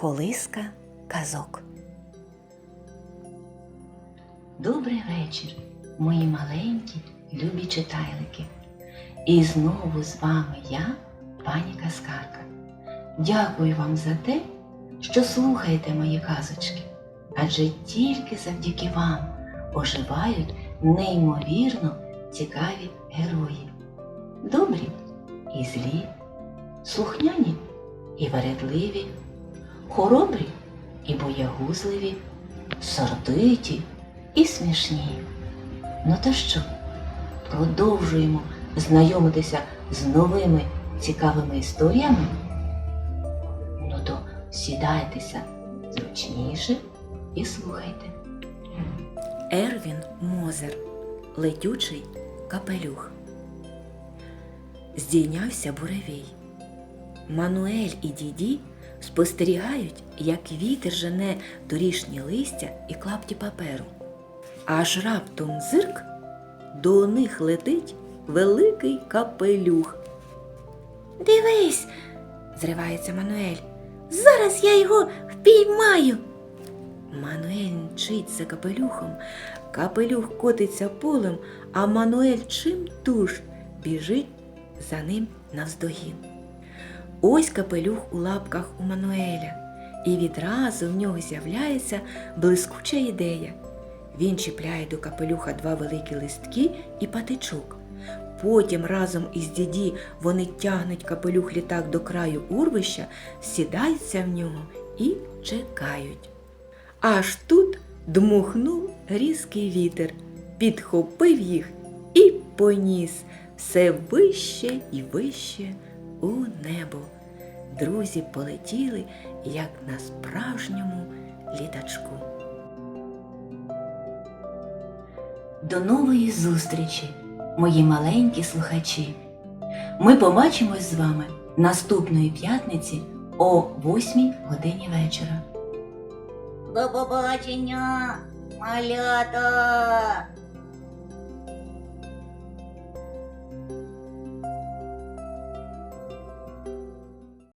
Колиска казок. Добрий вечір, мої маленькі любі читайлики. І знову з вами я, пані Казкарка. Дякую вам за те, що слухаєте мої казочки, адже тільки завдяки вам оживають неймовірно цікаві герої. Добрі і злі, слухняні і вередливі, хоробрі і боягузливі, сердиті і смішні. Ну то що, продовжуємо знайомитися з новими цікавими історіями? Ну то сідайтеся зручніше і слухайте. Ервін Мозер. Летючий капелюх. Здійнявся буревій. Мануель і діді спостерігають, як вітер жене дорішні листя і клапті паперу. Аж раптом зирк до них летить великий капелюх. Дивись, зривається Мануель. Зараз я його впіймаю. Мануель мчить за капелюхом, капелюх котиться полем, а Мануель чим туж біжить за ним навздогін. Ось капелюх у лапках у Мануеля, і відразу в нього з'являється блискуча ідея. Він чіпляє до капелюха два великі листки і патичок. Потім разом із діді вони тягнуть капелюх літак до краю урвища, сідаються в нього і чекають. Аж тут дмухнув різкий вітер, підхопив їх і поніс все вище і вище у небо. Друзі полетіли, як на справжньому літачку. До нової зустрічі, мої маленькі слухачі. Ми побачимось з вами наступної п'ятниці о 8 годині вечора. До побачення, малята!